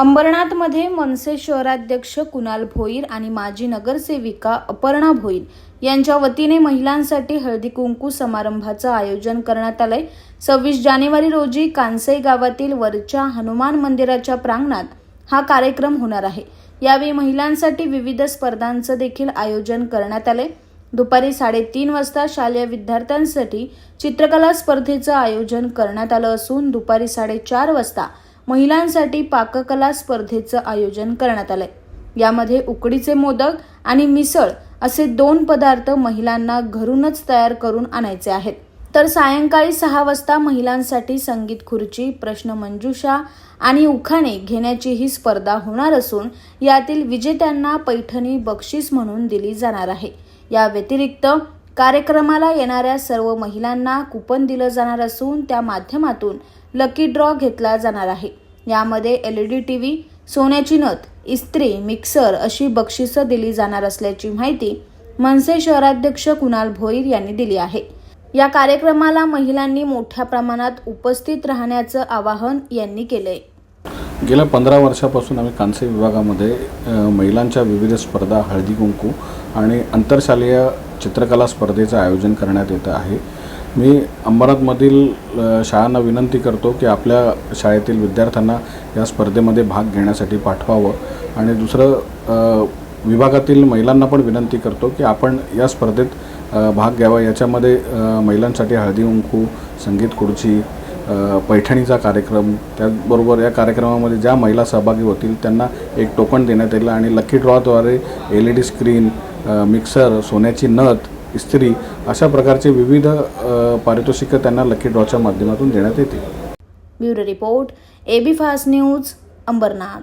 अंबरनाथमध्ये मनसे शहराध्यक्ष कुणाल भोईर आणि माजी नगरसेविका अपर्णा भोईर यांच्या वतीने महिलांसाठी हळदी कुंकू समारंभाचं आयोजन करण्यात आलंय. सव्वीस जानेवारी रोजी कांसई गावातील वरच्या हनुमान मंदिराच्या प्रांगणात हा कार्यक्रम होणार आहे. यावेळी महिलांसाठी विविध स्पर्धांचं देखील आयोजन करण्यात आले दुपारी साडेतीन वाजता शालेय विद्यार्थ्यांसाठी चित्रकला स्पर्धेचं आयोजन करण्यात आलं असून दुपारी साडेचार वाजता महिलांसाठी पाककला स्पर्धेचं आयोजन करण्यात आलंय. यामध्ये उकडीचे मोदक आणि मिसळ असे दोन पदार्थ महिलांना घरूनच तयार करून आणायचे आहेत. तर सायंकाळी सहा वाजता महिलांसाठी संगीत खुर्ची प्रश्न मंजुषा आणि उखाणे घेण्याची ही स्पर्धा होणार असून यातील विजेत्यांना पैठणी बक्षीस म्हणून दिली जाणार आहे. या व्यतिरिक्त कार्यक्रमाला येणाऱ्या सर्व महिलांना कुपन दिलं जाणार असून त्या माध्यमातून लकी ड्रॉ घेतला जाणार आहे. यामध्ये L E D T V सोन्याची नथ इस्त्री मिक्सर अशी बक्षिसं दिली जाणार असल्याची माहिती मनसे शहराध्यक्ष कुणाल भोईर यांनी दिली आहे. या कार्यक्रमाला महिलांनी मोठ्या प्रमाणात उपस्थित राहण्याचं आवाहन यांनी केलंय. गेल्या पंधरा वर्षापासून आम्ही कांसे विभागामध्ये महिलांच्या विविध स्पर्धा हळदी कुंकू आणि आंतरशालेय चित्रकला स्पर्धेचं आयोजन करण्यात येतं आहे. मी अंबरनाथमधील शाळांना विनंती करतो की आपल्या शाळेतील विद्यार्थ्यांना या स्पर्धेमध्ये भाग घेण्यासाठी पाठवावं. आणि दुसरं विभागातील महिलांना पण विनंती करतो की आपण या स्पर्धेत भाग घ्यावा. याच्यामध्ये महिलांसाठी हळदी कुंकू संगीत खुर्ची पैठणीचा कार्यक्रम त्याचबरोबर या कार्यक्रमामध्ये ज्या महिला सहभागी होतील त्यांना एक टोकन देण्यात येईल आणि lucky ड्रॉद्वारे L E D screen mixer सोन्याची नथ इस्त्री अशा प्रकारचे विविध पारितोषिकं त्यांना लकी ड्रॉच्या माध्यमातून देण्यात येतील. Bureau report AB fast news Ambernath.